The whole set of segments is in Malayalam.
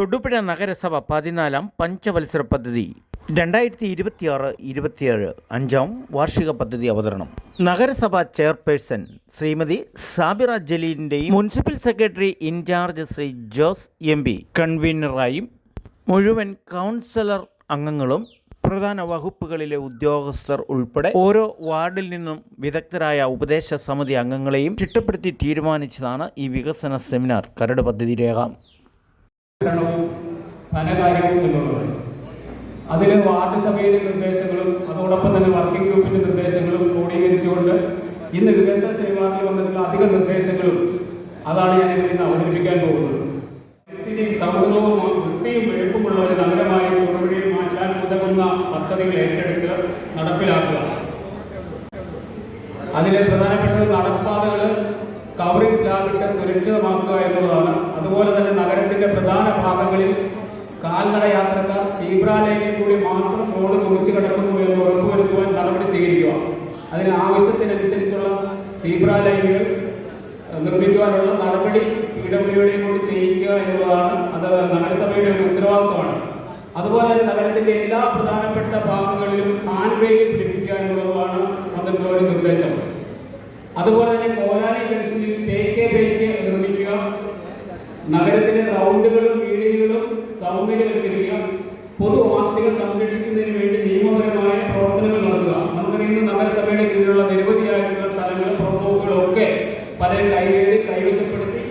തൊടുപുഴ നഗരസഭ പതിനാലാം പഞ്ചവത്സര പദ്ധതി. രണ്ടായിരത്തി ഇരുപത്തിയാറ് ഇരുപത്തിയേഴ് അഞ്ചാം വാർഷിക പദ്ധതി അവതരണം. നഗരസഭ chairperson Shrimati Sabira ജലീലിന്റെയും municipal secretary incharge Shri Jose M P കൺവീനറായും മുഴുവൻ കൗൺസിലർ അംഗങ്ങളും പ്രധാന വകുപ്പുകളിലെ ഉദ്യോഗസ്ഥർ ഉൾപ്പെടെ ഓരോ വാർഡിൽ നിന്നും വിദഗ്ധരായ ഉപദേശ സമിതി അംഗങ്ങളെയും ചിട്ടപ്പെടുത്തി തീരുമാനിച്ചതാണ് ഈ വികസന സെമിനാർ. കരട് പദ്ധതി രേഖ. ഭരണവും ധനകാര്യവും എന്നുള്ളത്. അതിൽ വാർഡ് സഭയിലെ നിർദ്ദേശങ്ങളും അതോടൊപ്പം തന്നെ വർക്കിംഗ് ഗ്രൂപ്പിന്റെ നിർദ്ദേശങ്ങളും ക്രോഡീകരിച്ചുകൊണ്ട് ഇന്ന് വികസന സെമിനാറിൽ വന്നിട്ടുള്ള അധിക നിർദ്ദേശങ്ങളും അതാണ് ഞാൻ ഇന്ന് അവതരിപ്പിക്കാൻ പോകുന്നത്. സ്ഥിതി സൗഹൃദവും വൃത്തിയും വെളുപ്പുമുള്ള ഒരു നഗരമായി തൊടുപുഴയിൽ മാറ്റാൻ ഉതകുന്ന പദ്ധതികൾ ഏറ്റെടുത്ത് നടപ്പിലാക്കുക. അതിലെ പ്രധാനപ്പെട്ട നടപ്പാതകൾ കവറിംഗ് സ്ലാബിട്ട് സുരക്ഷിതമാക്കുക എന്നുള്ളതാണ്. അതുപോലെ തന്നെ നഗരത്തിന്റെ പ്രധാന ഭാഗങ്ങളിൽ കാൽനട യാത്രക്കാർ സീബ്ര കൂടി മാത്രം റോഡ് മുറിച്ചു കിടക്കുന്നു എന്ന് ഉറപ്പുവരുത്തുവാൻ നടപടി സ്വീകരിക്കുക. അതിന് ആവശ്യത്തിനനുസരിച്ചുള്ള സീബ്ര ലൈനുകൾ നിർമ്മിക്കുവാനുള്ള നടപടി പി ഡബ്ല്യുഡിയെ കൊണ്ട് ചെയ്യിക്കുക എന്നുള്ളതാണ്. അത് നഗരസഭയുടെ ഒരു ഉത്തരവാദിത്വമാണ്. അതുപോലെ തന്നെ നഗരത്തിന്റെ എല്ലാ പ്രധാനപ്പെട്ട ഭാഗങ്ങളിലും ഹാൻഡ് വേയിൽ പിടിപ്പിക്കുക എന്നുള്ളതാണ് വന്നിട്ടുള്ള ഒരു നിർദ്ദേശം. അതുപോലെ തന്നെ കോലാലി ജംഗ്ഷനിൽ തേക്കെ തേക്ക് നിർമ്മിക്കുക. നഗരത്തിലെ റൗണ്ടുകളും വീടുകളും സൗന്ദര്യവൽക്കരിക്കുക പൊതു ആസ്തികൾ സംരക്ഷിക്കുന്നതിന് വേണ്ടി നിയമപരമായ പ്രവർത്തനങ്ങൾ നടത്തുക. നമുക്കറിയുന്ന നഗരസഭയുടെ കീഴിലുള്ള നിരവധിയായിട്ടുള്ള സ്ഥലങ്ങളും പുറമ്പോക്കുകളും ഒക്കെ പലരും കൈവേറി കൈവശപ്പെടുത്തി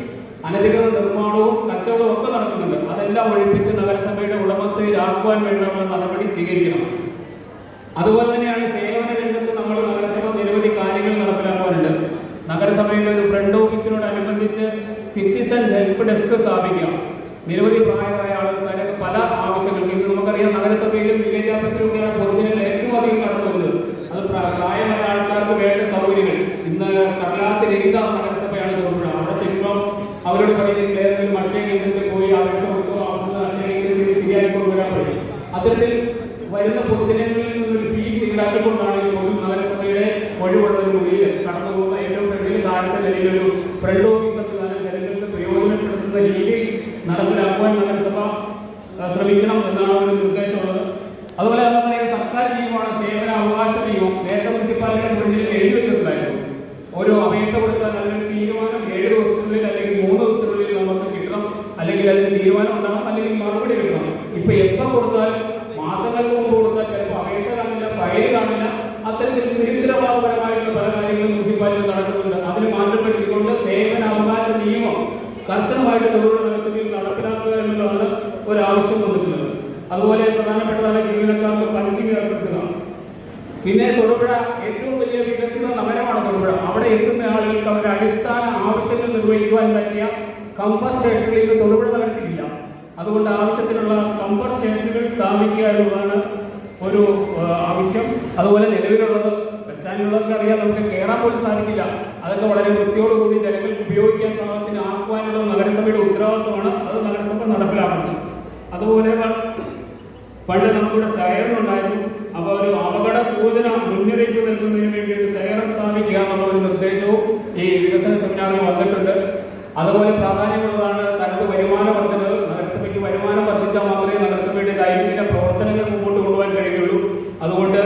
അനധികൃത നിർമ്മാണവും കച്ചവടവും ഒക്കെ നടക്കുന്നുണ്ട് അതെല്ലാം ഒഴിപ്പിച്ച് നഗരസഭയുടെ ഉടമസ്ഥയിലാക്കുവാൻ വേണ്ടിയുള്ള നടപടി സ്വീകരിക്കണം. അതുപോലെ തന്നെയാണ് സേവന രംഗത്ത് നമ്മൾ നഗരസഭ നിരവധി കാര്യങ്ങൾ നടപ്പിലാക്കാറുണ്ട് നഗരസഭയുടെ ഒരു ഫ്രണ്ട് ഓഫീസിനോടനുബന്ധിച്ച് സിറ്റിസൺ ഹെൽപ്പ് ഡെസ്ക് സ്ഥാപിക്കുക നിരവധി പ്രായമായ ആളുകൾക്ക് പല ആവശ്യങ്ങൾക്ക് ഇന്ന് നമുക്കറിയാം നഗരസഭയിലും വില്ലേജ് ഓഫീസിലൊക്കെയാണ് പൊതുജനങ്ങൾ ഏറ്റവും അധികം കടന്നു അത് പ്രാ- പ്രായമായ ആൾക്കാർക്ക് വേണ്ട സൗകര്യങ്ങൾ. ഇന്ന് കടലാസ് രഹിത നഗരസഭയാണ് തൊടുപുഴ അവിടെ ചെല്ലുമ്പോൾ അവരോട് പറയുന്നത് ഏതെങ്കിലും അക്ഷയ കേന്ദ്രത്തിൽ പോയി അപേക്ഷ കൊടുക്കുക അവിടുന്ന് അക്ഷയ കേന്ദ്രത്തിൽ ശരിയായി കൊണ്ടുവരാൻ പറ്റും. അത്തരത്തിൽ വരുന്ന പൊതുജനങ്ങളിൽ നിന്നൊരു ഫീസ് ഈടാക്കിക്കൊണ്ടാണെങ്കിൽ പോലും നഗരസഭയുടെ ഒഴിവുള്ള ഒരു മുറിയിൽ കടന്നു പോകുന്ന ഏറ്റവും ഫ്രണ്ടിൽ താഴത്തെ നിലയിൽ ഒരു ഫ്രണ്ട് ഓഫീസ് സംവിധാനം ജനങ്ങൾക്ക് പ്രയോജനപ്പെടുത്തുന്ന രീതിയിൽ നടപ്പിലാക്കുവാൻ നഗരസഭ ശ്രമിക്കണം എന്നാണ് ഒരു നിർദ്ദേശമുള്ളത്. അതുപോലെ തന്നെ സർക്കാർ നിയമമാണ് സേവന അവകാശ നിയമം നേരത്തെ മുനിസിപ്പാലിറ്റിയുടെ മുന്നിൽ എഴുതി വെച്ചിട്ടുണ്ടായിരുന്നു. ഓരോ അപേക്ഷ കൊടുത്താൽ അതിനൊരു തീരുമാനം ഏഴ് ദിവസത്തിനുള്ളിൽ അല്ലെങ്കിൽ മൂന്ന് ദിവസത്തിനുള്ളിൽ നമുക്ക് കിട്ടണം. അല്ലെങ്കിൽ അതിന് തീരുമാനം ഉണ്ടാകണം. അല്ലെങ്കിൽ മറുപടി കിട്ടണം. ഇപ്പൊ എപ്പോൾ കൊടുത്താലും കർശനമായിട്ട് തൊഴിലുള്ള വ്യവസ്ഥയിൽ നടപ്പിലാക്കുക എന്നുള്ളതാണ് ഒരു ആവശ്യം വന്നിട്ടുള്ളത്. അതുപോലെ പ്രധാനപ്പെട്ടതാണ് ജീവനക്കാർക്ക് പഞ്ചിങ് ഏർപ്പെടുത്തുക. പിന്നെ തൊടുപുഴ ഏറ്റവും വലിയ വികസന നഗരമാണ് തൊടുപുഴ. അവിടെ എത്തുന്ന ആളുകൾക്ക് അവരുടെ അടിസ്ഥാന ആവശ്യങ്ങൾ നിർവഹിക്കുവാൻ പറ്റിയ കംഫർട്ട് സ്റ്റേഷനുകൾ ഇന്ന് തൊടുപുഴ നഗരത്തിലില്ല അതുകൊണ്ട് ആവശ്യത്തിനുള്ള കംഫർട്ട് സ്റ്റേഷനുകൾ സ്ഥാപിക്കുക എന്നുള്ളതാണ് ഒരു ആവശ്യം. അതുപോലെ നിലവിലുള്ളത് ബസ് അറിയാൻ അറിയാം നമുക്ക് കയറാൻ പോലും സാധിക്കില്ല അതൊക്കെ വളരെ വൃത്തിയോടുകൂടി ജനങ്ങൾക്ക് ഉപയോഗിക്കാൻ പാകത്തിന് ആക്കുവാനുള്ള നഗരസഭയുടെ ഉത്തരവാദിത്വമാണ് അത് നഗരസഭ നടപ്പിലാക്കുന്നത്. അതുപോലെ പണ്ട് നമുക്കിവിടെ സൈറൻ ഉണ്ടായിരുന്നു. അപ്പോൾ ഒരു അപകട സൂചന മുന്നറിയിപ്പ് നൽകുന്നതിന് വേണ്ടി ഒരു സൈറൻ സ്ഥാപിക്കുക എന്നുള്ള ഒരു നിർദ്ദേശവും ഈ വികസന സെമിനാറിൽ വന്നിട്ടുണ്ട്. അതുപോലെ പ്രാധാന്യമുള്ളതാണ് തനത് വരുമാന വർദ്ധനവ് നഗരസഭയ്ക്ക് വരുമാനം വർദ്ധിച്ചാൽ മാത്രമേ നഗരസഭയുടെ ദൈനംദിന പ്രവർത്തനങ്ങൾ മുമ്പോട്ട് കൊണ്ടുപോകാൻ കഴിയുള്ളൂ. അതുകൊണ്ട്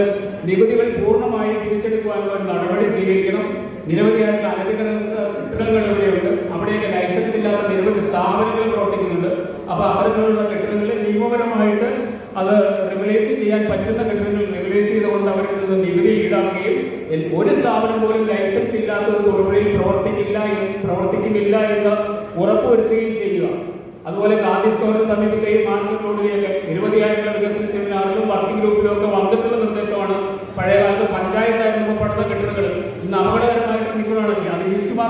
നികുതികൾ പൂർണമായും തിരിച്ചെടുക്കുവാനുള്ള ഒരു നടപടി സ്വീകരിക്കണം. നിരവധിയായിട്ടുള്ള അനധികൃത കെട്ടിടങ്ങൾ ഇവിടെയുണ്ട് അവിടെയൊക്കെ ലൈസൻസ് ഇല്ലാത്ത നിരവധി സ്ഥാപനങ്ങൾ പ്രവർത്തിക്കുന്നുണ്ട്. അപ്പോൾ അത്തരത്തിലുള്ള കെട്ടിടങ്ങളിൽ നിയമപരമായിട്ട് അത് റെഗുലൈസ് ചെയ്യാൻ പറ്റുന്ന കെട്ടിടങ്ങൾ റെഗുലൈസ് ചെയ്തുകൊണ്ട് അവരിൽ നിന്ന് നികുതി ഈടാക്കുകയും ഒരു സ്ഥാപനം പോലും ലൈസൻസ് ഇല്ലാത്തത് തൊഴിലിൽ പ്രവർത്തിക്കില്ല പ്രവർത്തിക്കുന്നില്ല എന്ന് ഉറപ്പുവരുത്തുകയും ചെയ്യുക. അതുപോലെ ഗാന്ധി സ്റ്റോറിന് സമീപത്തെയും മാർക്കറ്റ് റോഡിലെയൊക്കെ നിരവധിയായിട്ടുള്ള വികസന സെമിനാറിലും വർക്കിംഗ് ഗ്രൂപ്പിലും ഒക്കെ വന്നിട്ടുള്ള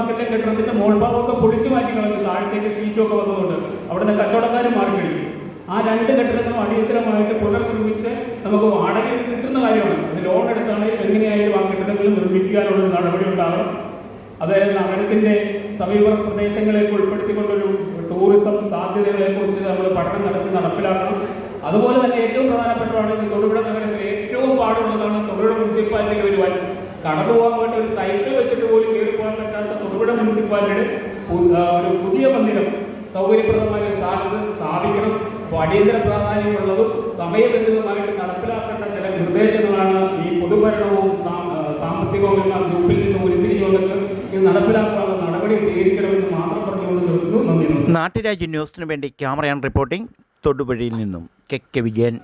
മാർക്കറ്റിലെ കെട്ടിടത്തിന്റെ മോൾഭാഗമൊക്കെ പൊളിച്ചു മാറ്റി കളഞ്ഞു താഴത്തേക്ക് സീറ്റൊക്കെ വന്നതുകൊണ്ട് അവിടുത്തെ കച്ചവടക്കാരും മാറിക്കഴിഞ്ഞു ആ രണ്ട് കെട്ടിടങ്ങളും അടിയന്തരമായിട്ട് പുനർനിർമ്മിച്ച് നമുക്ക് വാടകയിൽ കിട്ടുന്ന കാര്യമാണ്. ലോൺ എടുത്താണെങ്കിൽ എങ്ങനെയായാലും ആ കെട്ടിടങ്ങൾ നിർമ്മിക്കാനുള്ള നടപടി ഉണ്ടാകണം അതായത് നഗരത്തിന്റെ സമീപ പ്രദേശങ്ങളെയൊക്കെ ഉൾപ്പെടുത്തിക്കൊണ്ടൊരു ടൂറിസം സാധ്യതകളെ കുറിച്ച് നമ്മൾ പഠനം നടത്തി നടപ്പിലാക്കണം. അതുപോലെ തന്നെ ഏറ്റവും പ്രധാനപ്പെട്ടതാണ് ഇത് തൊടുപുഴ നഗരത്തിൽ ഏറ്റവും പാടുള്ളതാണ് തൊടുപുഴ മുനിസിപ്പാലിറ്റിയിൽ വരുവാൻ കടന്നു പോകാൻ വേണ്ടി ഒരു സൈക്കിൾ വെച്ചിട്ട് പോലും കയറി പോകാൻ പറ്റാത്ത മുനിസിപ്പാലിറ്റിയുടെ ഒരു പുതിയ മന്ദിരം സൗകര്യപ്രദമായ സ്ഥാനത്ത് സ്ഥാപിക്കണം. അപ്പോൾ അടിയന്തര പ്രാധാന്യമുള്ളതും സമയബന്ധിതമായിട്ട് നടപ്പിലാക്കേണ്ട ചില നിർദ്ദേശങ്ങളാണ് ഈ പൊതുഭരണവും സാമ്പത്തികവും എന്ന ഗ്രൂപ്പിൽ നിന്ന് ഉരുത്തിരിഞ്ഞു വന്നിട്ട് ഇത് നടപ്പിലാക്കാനുള്ള നടപടി സ്വീകരിക്കണമെന്ന് മാത്രം പറഞ്ഞുകൊണ്ട് നിർത്തുന്നു. നന്ദി നാട്ടുരാജ്യ ന്യൂസിനു വേണ്ടി ക്യാമറയാൻ റിപ്പോർട്ടിംഗ് തൊടുപുഴയിൽ നിന്നും കെ. കെ. വിജയൻ.